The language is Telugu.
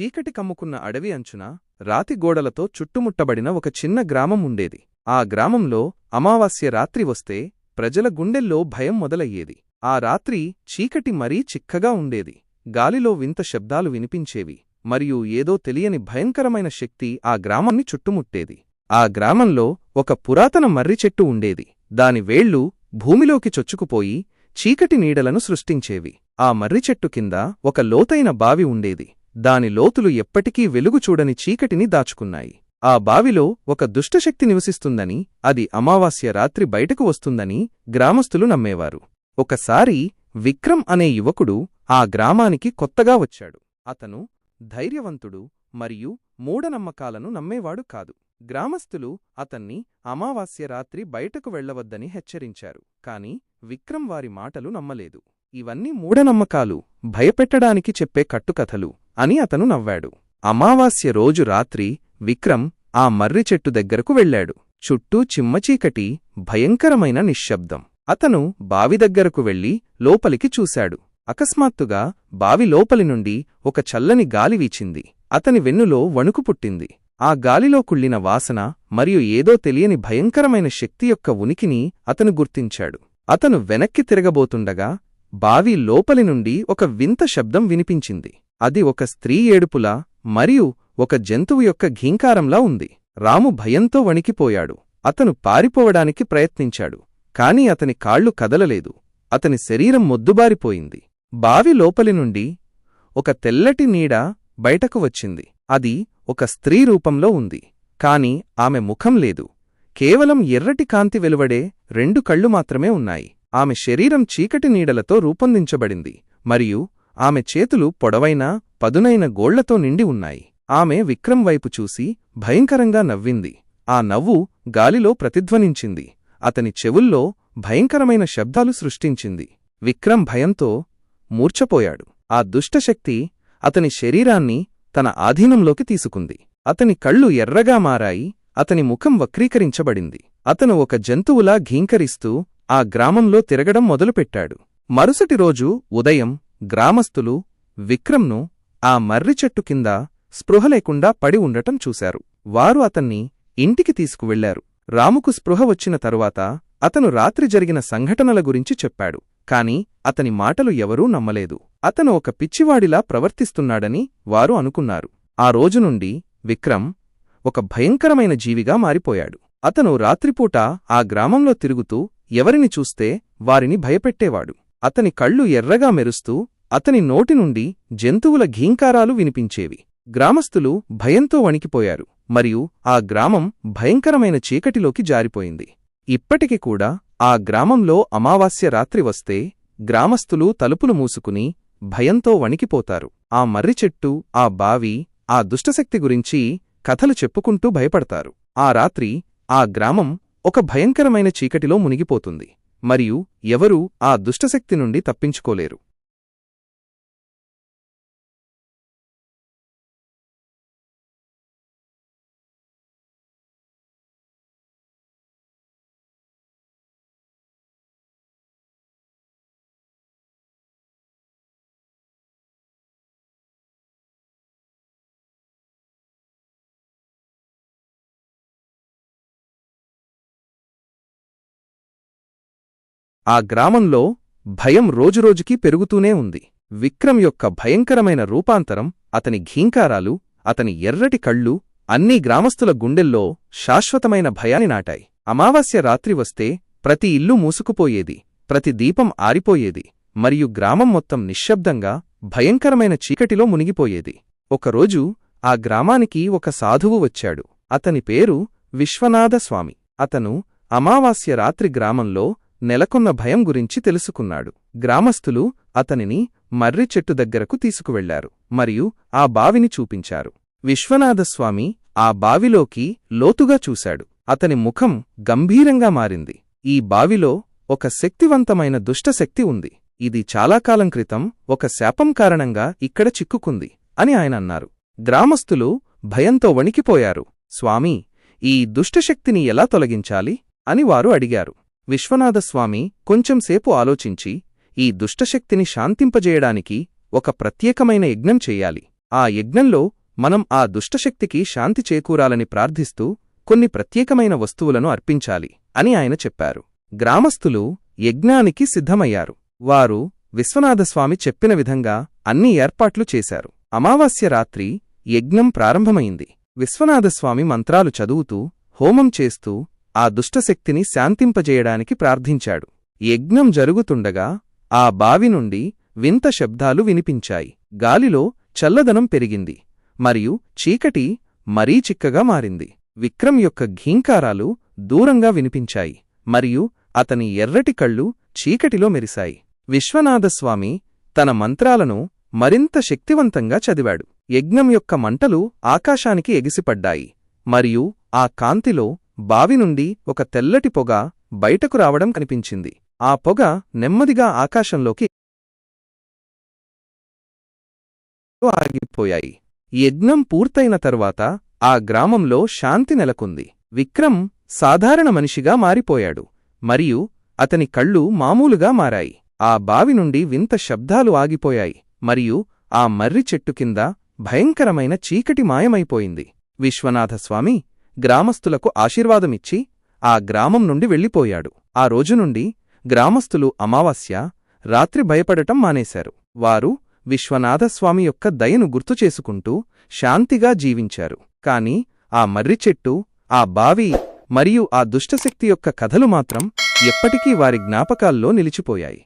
చీకటి కమ్ముకున్న అడవి అంచున రాతి గోడలతో చుట్టుముట్టబడిన ఒక చిన్న గ్రామం ఉండేది. ఆ గ్రామంలో అమావాస్య రాత్రి వస్తే ప్రజల గుండెల్లో భయం మొదలయ్యేది. ఆ రాత్రి చీకటి మరీ చిక్కగా ఉండేది. గాలిలో వింత శబ్దాలు వినిపించేవి మరియు ఏదో తెలియని భయంకరమైన శక్తి ఆ గ్రామాన్ని చుట్టుముట్టేది. ఆ గ్రామంలో ఒక పురాతన మర్రి చెట్టు ఉండేది. దాని వేళ్ళు భూమిలోకి చొచ్చుకుపోయి చీకటి నీడలను సృష్టించేవి. ఆ మర్రి చెట్టు కింద ఒక లోతైన బావి ఉండేది. దాని లోతులు ఎప్పటికీ వెలుగు చూడని చీకటిని దాచుకున్నాయి. ఆ బావిలో ఒక దుష్టశక్తి నివసిస్తుందని అది అమావాస్య రాత్రి బయటకు వస్తుందని గ్రామస్తులు నమ్మేవారు. ఒకసారి విక్రమ్ అనే యువకుడు ఆ గ్రామానికి కొత్తగా వచ్చాడు. అతను ధైర్యవంతుడు మరియు మూఢనమ్మకాలను నమ్మేవాడు కాదు. గ్రామస్తులు అతన్ని అమావాస్య రాత్రి బయటకు వెళ్ళవద్దని హెచ్చరించారు కాని విక్రమ్ వారి మాటలు నమ్మలేదు. ఇవన్నీ మూఢనమ్మకాలు. భయపెట్టడానికి చెప్పే కట్టుకథలు అని అతను నవ్వాడు. అమావాస్య రోజు రాత్రి విక్రమ్ ఆ మర్రి చెట్టు దగ్గరకు వెళ్ళాడు. చుట్టూ చిమ్మచీకటి భయంకరమైన నిశ్శబ్దం. అతను బావి దగ్గరకు వెళ్ళి లోపలికి చూశాడు. అకస్మాత్తుగా బావి లోపలి నుండి ఒక చల్లని గాలి వీచింది. అతని వెన్నులో వణుకు పుట్టింది. ఆ గాలిలో కుళ్ళిన వాసన మరియు ఏదో తెలియని భయంకరమైన శక్తి యొక్క ఉనికిని అతను గుర్తించాడు. అతను వెనక్కి తిరగబోతుండగా బావి లోపలి నుండి ఒక వింత శబ్దం వినిపించింది. అది ఒక స్త్రీ ఏడుపులా మరియు ఒక జంతువు యొక్క ఘీంకారంలా ఉంది. రాము భయంతో వణికిపోయాడు. అతను పారిపోవడానికి ప్రయత్నించాడు కాని అతని కాళ్ళు కదలలేదు. అతని శరీరం మొద్దుబారిపోయింది. బావి లోపలి నుండి ఒక తెల్లటి నీడ బయటకు వచ్చింది. అది ఒక స్త్రీ రూపంలో ఉంది కాని ఆమె ముఖం లేదు. కేవలం ఎర్రటి కాంతి వెలువడే రెండు కళ్ళు మాత్రమే ఉన్నాయి. ఆమె శరీరం చీకటి నీడలతో రూపొందించబడింది మరియు ఆమె చేతులు పొడవైన పదునైన గోళ్ళతో నిండి ఉన్నాయి. ఆమె విక్రమ్ వైపు చూసి భయంకరంగా నవ్వింది. ఆ నవ్వు గాలిలో ప్రతిధ్వనించింది. అతని చెవుల్లో భయంకరమైన శబ్దాలు సృష్టించింది. విక్రమ్ భయంతో మూర్ఛపోయాడు. ఆ దుష్టశక్తి అతని శరీరాన్ని తన ఆధీనంలోకి తీసుకుంది. అతని కళ్ళు ఎర్రగా మారాయి. అతని ముఖం వక్రీకరించబడింది. అతను ఒక జంతువులా ఘీంకరిస్తూ ఆ గ్రామంలో తిరగడం మొదలుపెట్టాడు. మరుసటి రోజు ఉదయం గ్రామస్తులు విక్రమ్ను ఆ మర్రి చెట్టు కింద స్పృహ లేకుండా పడి ఉండటం చూశారు. వారు అతన్ని ఇంటికి తీసుకువెళ్ళారు. రాముకు స్పృహ వచ్చిన తరువాత అతను రాత్రి జరిగిన సంఘటనల గురించి చెప్పాడు కాని అతని మాటలు ఎవరూ నమ్మలేదు. అతను ఒక పిచ్చివాడిలా ప్రవర్తిస్తున్నాడని వారు అనుకున్నారు. ఆ రోజు నుండి విక్రమ్ ఒక భయంకరమైన జీవిగా మారిపోయాడు. అతను రాత్రిపూట ఆ గ్రామంలో తిరుగుతూ ఎవరిని చూస్తే వారిని భయపెట్టేవాడు. అతని కళ్ళు ఎర్రగా మెరుస్తూ అతని నోటి నుండి జంతువుల ఘీంకారాలు వినిపించేవి. గ్రామస్తులు భయంతో వణికిపోయారు. మరియు ఆ గ్రామం భయంకరమైన చీకటిలోకి జారిపోయింది. ఇప్పటికి కూడా ఆ గ్రామంలో అమావాస్య రాత్రి వస్తే గ్రామస్తులు తలుపులు మూసుకుని భయంతో వణికిపోతారు. ఆ మర్రి చెట్టు ఆ బావి ఆ దుష్టశక్తి గురించి కథలు చెప్పుకుంటూ భయపడతారు. ఆ రాత్రి ఆ గ్రామం ఒక భయంకరమైన చీకటిలో మునిగిపోతుంది. మరియు ఎవరూ ఆ దుష్టశక్తి నుండి తప్పించుకోలేరు. ఆ గ్రామంలో భయం రోజురోజుకీ పెరుగుతూనే ఉంది. విక్రమ్ యొక్క భయంకరమైన రూపాంతరం అతని ఘీంకారాలు అతని ఎర్రటి కళ్ళు అన్నీ గ్రామస్తుల గుండెల్లో శాశ్వతమైన భయాన్ని నాటాయి. అమావాస్య రాత్రి వస్తే ప్రతి ఇల్లు మూసుకుపోయేది ప్రతి దీపం ఆరిపోయేది మరియు గ్రామం మొత్తం నిశ్శబ్దంగా భయంకరమైన చీకటిలో మునిగిపోయేది. ఒకరోజు ఆ గ్రామానికి ఒక సాధువు వచ్చాడు. అతని పేరు విశ్వనాథస్వామి అతను అమావాస్య రాత్రి గ్రామంలో నెలకొన్న భయం గురించి తెలుసుకున్నాడు. గ్రామస్థులు అతనిని మర్రి చెట్టు దగ్గరకు తీసుకువెళ్ళారు మరియు ఆ బావిని చూపించారు. విశ్వనాథస్వామి ఆ బావిలోకి లోతుగా చూశాడు. అతని ముఖం గంభీరంగా మారింది. ఈ బావిలో ఒక శక్తివంతమైన దుష్టశక్తి ఉంది. ఇది చాలాకాలం క్రితం ఒక శాపం కారణంగా ఇక్కడ చిక్కుకుంది అని ఆయన అన్నారు. గ్రామస్థులు భయంతో వణికిపోయారు. స్వామీ ఈ దుష్టశక్తిని ఎలా తొలగించాలి? అని వారు అడిగారు. విశ్వనాథస్వామి కొంచెంసేపు ఆలోచించి ఈ దుష్టశక్తిని శాంతింపజేయడానికి ఒక ప్రత్యేకమైన యజ్ఞం చెయ్యాలి ఆ యజ్ఞంలో మనం ఆ దుష్టశక్తికి శాంతి చేకూరాలని ప్రార్థిస్తూ కొన్ని ప్రత్యేకమైన వస్తువులను అర్పించాలి అని ఆయన చెప్పారు. గ్రామస్థులు యజ్ఞానికి సిద్ధమయ్యారు. వారు విశ్వనాథస్వామి చెప్పిన విధంగా అన్ని ఏర్పాట్లు చేశారు. అమావాస్య రాత్రి యజ్ఞం ప్రారంభమైంది. విశ్వనాథస్వామి మంత్రాలు చదువుతూ హోమం చేస్తూ ఆ దుష్టశక్తిని శాంతింపజేయడానికి ప్రార్థించాడు. యజ్ఞం జరుగుతుండగా ఆ బావి నుండి వింత శబ్దాలు వినిపించాయి. గాలిలో చల్లదనం పెరిగింది మరియు చీకటి మరీ చిక్కగా మారింది. విక్రమ్ యొక్క ఘీంకారాలు దూరంగా వినిపించాయి మరియు అతని ఎర్రటి కళ్ళు చీకటిలో మెరిశాయి. విశ్వనాథస్వామి తన మంత్రాలను మరింత శక్తివంతంగా చదివాడు. యజ్ఞం యొక్క మంటలు ఆకాశానికి ఎగిసిపడ్డాయి మరియు ఆ కాంతిలో బావి నుండి ఒక తెల్లటి పొగ బయటకు రావడం కనిపించింది. ఆ పొగ నెమ్మదిగా ఆకాశంలోకి ఆగిపోయాయి. యజ్ఞం పూర్తయిన తరువాత ఆ గ్రామంలో శాంతి నెలకొంది. విక్రమ్ సాధారణ మనిషిగా మారిపోయాడు. మరియు అతని కళ్ళు మామూలుగా మారాయి. ఆ బావి నుండి వింత శబ్దాలు ఆగిపోయాయి. మరియు ఆ మర్రి చెట్టు కింద భయంకరమైన చీకటి మాయమైపోయింది. విశ్వనాథస్వామి గ్రామస్థులకు ఆశీర్వాదమిచ్చి ఆ గ్రామం నుండి వెళ్ళిపోయాడు. ఆ రోజు నుండి గ్రామస్థులు అమావాస్య రాత్రి భయపడటం మానేశారు. వారు విశ్వనాథస్వామి యొక్క దయను గుర్తుచేసుకుంటూ శాంతిగా జీవించారు. కాని ఆ మర్రి చెట్టు ఆ బావి మరియు ఆ దుష్టశక్తి యొక్క కథలు మాత్రం ఎప్పటికీ వారి జ్ఞాపకాల్లో నిలిచిపోయాయి.